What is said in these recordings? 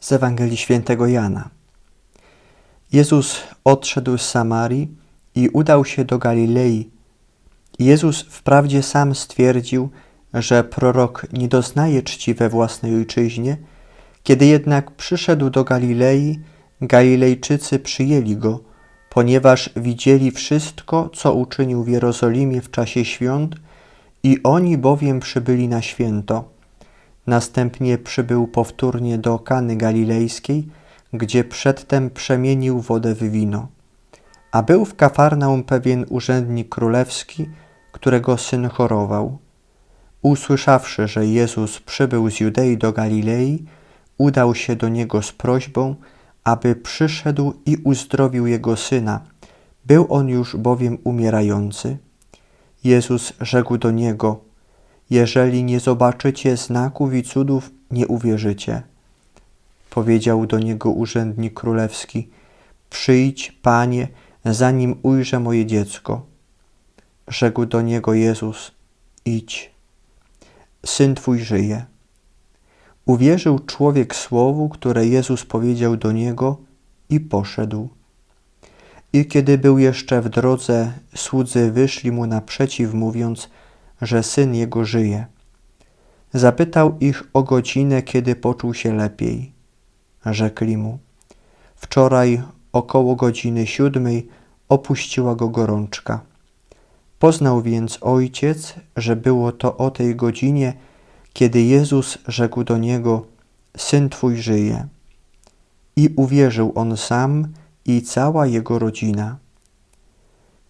Z Ewangelii Świętego Jana. Jezus odszedł z Samarii i udał się do Galilei. Jezus wprawdzie sam stwierdził, że prorok nie doznaje czci we własnej ojczyźnie, kiedy jednak przyszedł do Galilei, Galilejczycy przyjęli go, ponieważ widzieli wszystko, co uczynił w Jerozolimie w czasie świąt i oni bowiem przybyli na święto. Następnie przybył powtórnie do Kany Galilejskiej, gdzie przedtem przemienił wodę w wino. A był w Kafarnaum pewien urzędnik królewski, którego syn chorował. Usłyszawszy, że Jezus przybył z Judei do Galilei, udał się do niego z prośbą, aby przyszedł i uzdrowił jego syna. Był on już bowiem umierający. Jezus rzekł do niego: Jeżeli nie zobaczycie znaków i cudów, nie uwierzycie. Powiedział do niego urzędnik królewski: Przyjdź, panie, zanim ujrzę moje dziecko. Rzekł do niego Jezus: Idź, syn twój żyje. Uwierzył człowiek słowu, które Jezus powiedział do niego i poszedł. I kiedy był jeszcze w drodze, słudzy wyszli mu naprzeciw, mówiąc, że syn jego żyje. Zapytał ich o godzinę, kiedy poczuł się lepiej. Rzekli mu: Wczoraj około godziny siódmej opuściła go gorączka. Poznał więc ojciec, że było to o tej godzinie, kiedy Jezus rzekł do niego: Syn twój żyje. I uwierzył on sam i cała jego rodzina.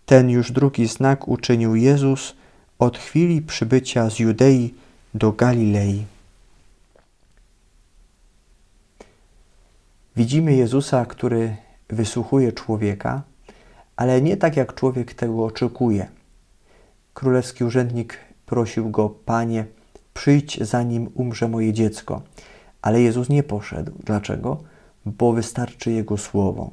Ten już drugi znak uczynił Jezus od chwili przybycia z Judei do Galilei. Widzimy Jezusa, który wysłuchuje człowieka, ale nie tak jak człowiek tego oczekuje. Królewski urzędnik prosił go: Panie, przyjdź zanim umrze moje dziecko. Ale Jezus nie poszedł. Dlaczego? Bo wystarczy Jego słowo.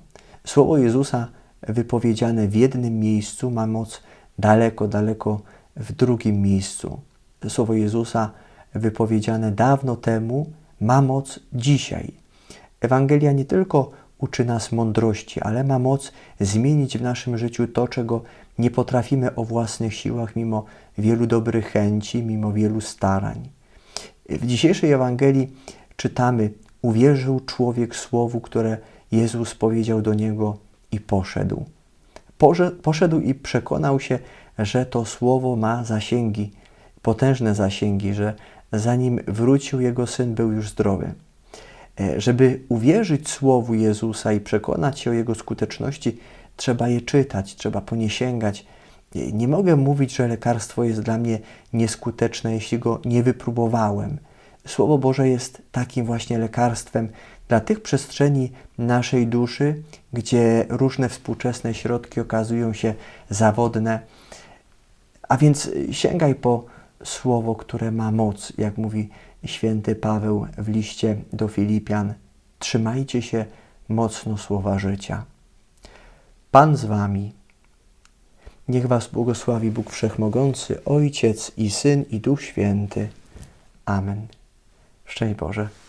Słowo Jezusa wypowiedziane w jednym miejscu ma moc daleko, daleko w drugim miejscu. Słowo Jezusa wypowiedziane dawno temu ma moc dzisiaj. Ewangelia nie tylko uczy nas mądrości, ale ma moc zmienić w naszym życiu to, czego nie potrafimy o własnych siłach, mimo wielu dobrych chęci, mimo wielu starań. W dzisiejszej Ewangelii czytamy: Uwierzył człowiek słowu, które Jezus powiedział do niego i poszedł. Poszedł i przekonał się, że to słowo ma zasięgi, potężne zasięgi, że zanim wrócił jego syn, był już zdrowy. E, żeby uwierzyć słowu Jezusa i przekonać się o jego skuteczności, trzeba je czytać, trzeba po nie sięgać. Nie mogę mówić, że lekarstwo jest dla mnie nieskuteczne, jeśli go nie wypróbowałem. Słowo Boże jest takim właśnie lekarstwem dla tych przestrzeni naszej duszy, gdzie różne współczesne środki okazują się zawodne. A więc sięgaj po słowo, które ma moc, jak mówi święty Paweł w liście do Filipian. Trzymajcie się mocno słowa życia. Pan z wami. Niech was błogosławi Bóg Wszechmogący, Ojciec i Syn i Duch Święty. Amen. Szczęść Boże.